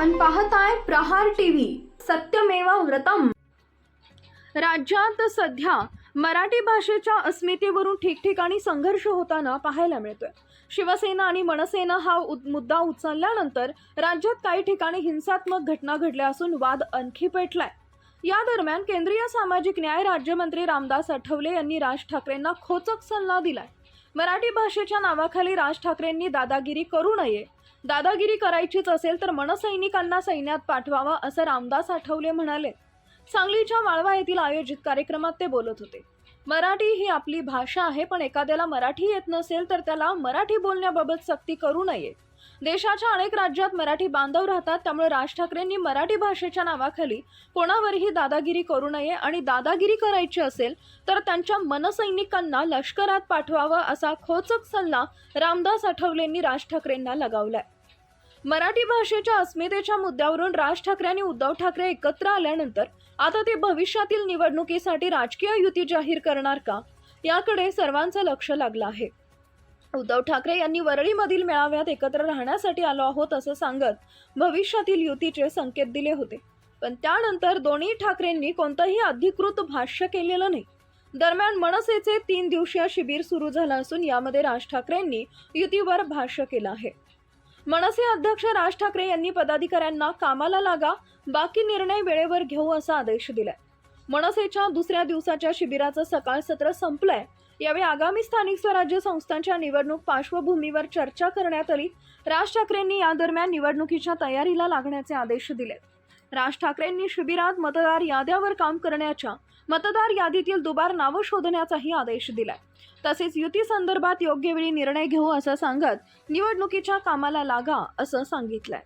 पाहताय प्रहार टीव्ही. सत्यमेवा व्रतम. राज्यात सध्या मराठी भाषेच्या अस्मितेवरून ठिकठिकाणी संघर्ष होताना पाहायला मिळतोय. शिवसेना आणि मनसेना हा उद- मुद्दा उचलल्यानंतर राज्यात काही ठिकाणी हिंसात्मक घटना घडल्या असून वाद आणखी पेटलाय. या दरम्यान केंद्रीय सामाजिक न्याय राज्यमंत्री रामदास आठवले यांनी राज ठाकरेंना खोचक सल्ला दिलाय. मराठी भाषेच्या नावाखाली राज ठाकरेंनी दादागिरी करू नये. दादागिरी करायचीच असेल तर मनसैनिकांना सैन्यात पाठवावा असं रामदास आठवले म्हणाले. सांगलीच्या वाळवा येथील आयोजित कार्यक्रमात ते बोलत होते. मराठी ही आपली भाषा आहे पण एखाद्याला मराठी येत नसेल तर त्याला मराठी बोलण्याबाबत सक्ती करू नये. देशाच्या अनेक राज्यात मराठी बांधव राहतात त्यामुळे राज ठाकरेंनी मराठी भाषेच्या नावाखाली कोणावरही दादागिरी करू नये आणि दादागिरी करायची असेल तर त्यांच्या मनसैनिकांना लष्करात पाठवावं असा खोचक सल्ला रामदास आठवलेंनी राज ठाकरेंना लगावलाय. मराठी भाषेच्या अस्मितेच्या मुद्द्यावरून राज ठाकरे आणि उद्धव ठाकरे एकत्र आल्यानंतर आता ते भविष्यातील निवडणुकीसाठी राजकीय युती जाहीर करणार का? याकडे सर्वांचं लक्ष लागलं आहे. उद्धव ठाकरे यांनी वरळीमधील मेळाव्यात एकत्र राहण्यासाठी आलो आहोत असं सांगत भविष्यातील युतीचे संकेत दिले होते. पण त्यानंतर दोन्ही ठाकरेंनी कोणतंही अधिकृत भाष्य केलेलं नाही. दरम्यान मनसेचे तीन दिवसीय शिबिर सुरू झालं असून यामध्ये राज ठाकरेंनी युतीवर भाष्य केलं आहे. मनसे अध्यक्ष राज ठाकरे यांनी पदाधिकाऱ्यांना कामाला लागा बाकी निर्णय वेळेवर घेऊ असा आदेश दिलाय. मनसेच्या दुसऱ्या दिवसाच्या शिबिराचं सकाळ सत्र संपलंय यावेळी आगामी स्थानिक स्वराज्य संस्थांच्या निवडणूक पार्श्वभूमीवर चर्चा करण्यात आली. राज ठाकरेंनी या दरम्यान निवडणुकीच्या तयारीला लागण्याचे आदेश दिलेत राज ठाकरेंनी शिबिरात मतदार याद्यावर काम करण्याच्या मतदार यादीतील दुबार नावं शोधण्याचाही आदेश दिलाय. तसेच युती संदर्भात योग्य वेळी निर्णय घेऊ असं सांगत निवडणुकीच्या कामाला लागा असं सांगितलंय.